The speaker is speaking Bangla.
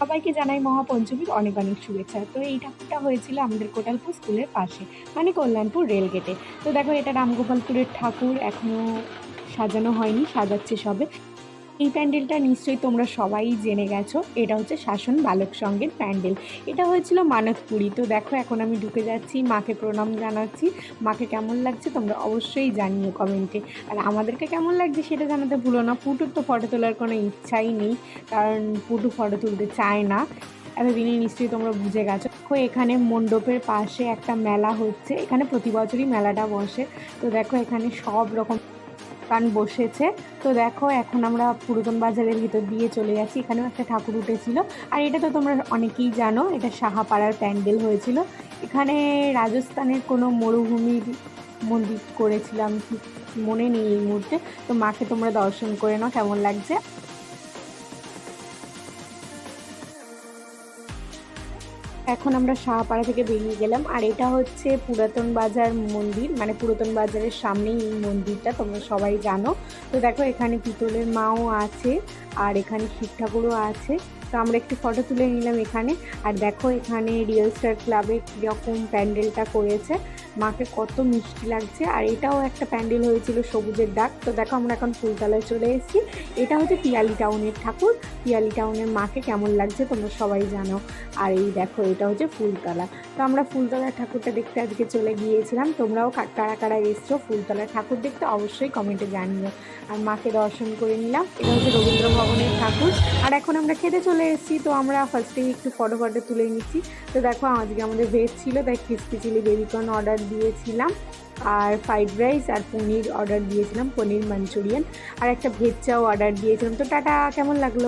সবাইকে জানাই মহাপঞ্চমীর অনেক অনেক শুভেচ্ছা। তো এই ঠাকুরটা হয়েছিল আমাদের কোটালপুর স্কুলের পাশে মানে কল্যাণপুর রেলগেটে। তো দেখো, এটা রামগোপালপুরের ঠাকুর এখনও সাজানো হয়নি, সাজাচ্ছে সবে। এই প্যান্ডেলটা নিশ্চয়ই তোমরা সবাই জেনে গেছো। এটা হচ্ছে শাসন বালক সঙ্গের প্যান্ডেল। এটা হয়েছিল মানতপুরি। তো দেখো, এখন আমি ঢুকে যাচ্ছি, মাকে প্রণাম জানাচ্ছি। মাকে কেমন লাগছে তোমরা অবশ্যই জানিও কমেন্টে। আর আমাদেরকে কেমন লাগছে সেটা জানাতে ভুলো না। পুটুর তো ফটো তোলার কোনো ইচ্ছাই নেই, কারণ পুটু ফটো তুলতে চায় না। এতদিনে নিশ্চয়ই তোমরা বুঝে গেছো। দেখো, এখানে মণ্ডপের পাশে একটা মেলা হচ্ছে। এখানে প্রতি বছরই মেলাটা বসে। তো দেখো, এখানে সব রকম দোকান বসেছে। তো দেখো, এখন আমরা পুরাতন বাজারের ভিতর দিয়ে চলে যাচ্ছি। এখানেও একটা ঠাকুর উঠেছিল। আর এটা তো তোমরা অনেকেই জানো, এটা সাহাপাড়ার প্যান্ডেল হয়েছিল। এখানে রাজস্থানের কোনো মরুভূমির মন্দির করেছিলাম মনে নেই এই মুহূর্তে। তো মাকে তোমরা দর্শন করে নাও, কেমন লাগছে? এখন আমরা শাহপাড়া থেকে বেরিয়ে গেলাম, আর এটা হচ্ছে পুরাতন বাজার মন্দির মানে পুরাতন বাজারের সামনেই এই মন্দিরটা, তোমরা সবাই জানো। তো দেখো এখানে পিতলের মাও আছে, আর এখানে শিব ঠাকুরও আছে। তো আমরা একটু ফটো তুলে নিলাম এখানে। আর দেখো এখানে রিয়েল স্টার ক্লাবে কীরকম প্যান্ডেলটা করেছে। মাকে কত মিষ্টি লাগছে। আর এটাও একটা প্যান্ডেল হয়েছিল সবুজের ডাক তো দেখো আমরা এখন ফুলতলায় চলে এসেছি। এটা হচ্ছে পিয়ালি টাউনের ঠাকুর। পিয়ালি টাউনের মাকে কেমন লাগছে তোমরা সবাই জানো। আর এই দেখো, এটা হচ্ছে ফুলতলা। তো আমরা ফুলতলার ঠাকুরটা দেখতে আজকে চলে গিয়েছিলাম। তোমরাও কারা কারা এসছো ফুলতলার ঠাকুর দেখতে অবশ্যই কমেন্টে জানিও। আর মাকে দর্শন করে নিলাম। এটা হচ্ছে রবীন্দ্র ভবনের ঠাকুর। আর এখন আমরা খেতে চলে এসেছি, তো আমরা ফার্স্টেই একটু ফটো ফটো তুলে নিচ্ছি। তো দেখো, আজকে আমাদের ভেজ ছিল, তাই ক্রিস্পি চিলি বেবিকর্ন অর্ডার দিয়েছিলাম, আর ফ্রাইড রাইস আর পনির অর্ডার দিয়েছিলাম, পনির মাঞ্চুরিয়ান, আর একটা ভেজ চাও অর্ডার দিয়েছিলাম। তো টাটা, কেমন লাগল?